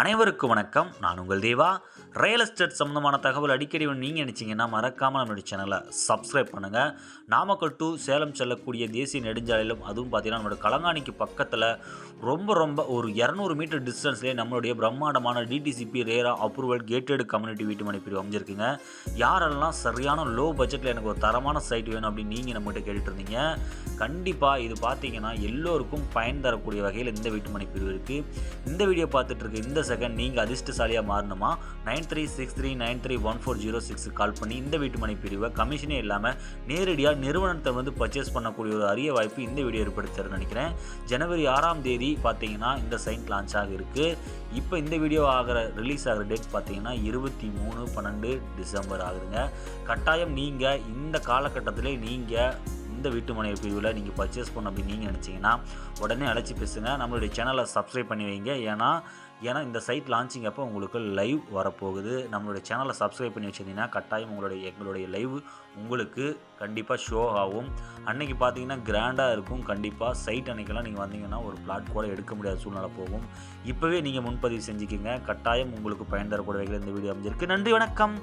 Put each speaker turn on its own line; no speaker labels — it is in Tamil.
அனைவருக்கும் வணக்கம். நான் உங்கள் தேவா. ரியல் எஸ்டேட் சம்மந்தமான தகவல் அடிக்கடி நீங்கள் நினச்சிங்கன்னா மறக்காமல் நம்மளுடைய சேனலை சப்ஸ்கிரைப் பண்ணுங்கள் நாமக்கல் டு சேலம் செல்லக்கூடிய தேசிய நெடுஞ்சாலையிலும் அதுவும் பார்த்தீங்கன்னா நம்மளோட கலங்காணிக்கு பக்கத்தில் ரொம்ப ரொம்ப ஒரு இரநூறு மீட்டர் டிஸ்டன்ஸ்லேயே நம்மளுடைய பிரம்மாண்டமான DTCP RERA approval gated community வீட்டு மனை பிரிவு அமைஞ்சிருக்குங்க. யாரெல்லாம் சரியான லோ பட்ஜெட்டில் எனக்கு ஒரு தரமான சைட் வேணும் அப்படின்னு நீங்கள் நம்மகிட்ட கேட்டுட்டு இருந்தீங்க கண்டிப்பாக இது பார்த்தீங்கன்னா எல்லோருக்கும் பயன் தரக்கூடிய வகையில் இந்த வீட்டுமனை பிரிவு இருக்குது இந்த வீடியோ பார்த்துட்டு இருக்க இந்த செகண்ட் நீங்கள் அதிர்ஷ்டசாலியாக மாறணுமா? Nine three six three nine three one four zero சிக்ஸுக்கு கால் பண்ணி இந்த வீட்டு மனை பிரிவை கமிஷனே இல்லாமல் நேரடியாக நிறுவனத்தை வந்து பர்ச்சேஸ் பண்ணக்கூடிய ஒரு அரிய வாய்ப்பு இந்த வீடியோ ஏற்படுத்தி நினைக்கிறேன். ஜனவரி ஆறாம் தேதி பார்த்தீங்கன்னா இந்த சைன் லான்ச் ஆக இருக்குது இப்போ இந்த வீடியோ ஆகிற ரிலீஸ் ஆகிற டேட் பார்த்தீங்கன்னா இருபத்தி மூணு பன்னெண்டு டிசம்பர் ஆகுதுங்க. கட்டாயம் நீங்கள் இந்த காலகட்டத்திலே நீங்கள் இந்த வீட்டு மனை பிரிவில் நீங்கள் பர்ச்சேஸ் பண்ண அப்படின்னு நீங்கள் நினச்சிங்கன்னா உடனே அழைச்சி பேசுங்க. நம்மளுடைய சேனலை சப்ஸ்கிரைப் பண்ணி வைங்க. ஏன்னா ஏன்னா இந்த சைட் லான்ச்சிங் அப்போ உங்களுக்கு லைவ் வரப்போகுது. நம்மளுடைய சேனலை சப்ஸ்கிரைப் பண்ணி வச்சுருந்தீங்கன்னா கட்டாயம் உங்களுடைய எங்களுடைய லைவ் உங்களுக்கு கண்டிப்பாக ஷோ ஆகும். அன்றைக்கி பார்த்தீங்கன்னா கிராண்டாக இருக்கும். கண்டிப்பாக சைட் அன்னைக்கெல்லாம் நீங்கள் வந்தீங்கன்னா ஒரு பிளாட் கூட எடுக்க முடியாத சூழ்நிலை போகும். இப்போவே நீங்கள் முன்பதிவு செஞ்சுக்கிங்க. கட்டாயம் உங்களுக்கு பயன் தரக்கூடிய வகையில் இந்த வீடியோ அமைஞ்சிருக்கு. நன்றி வணக்கம்.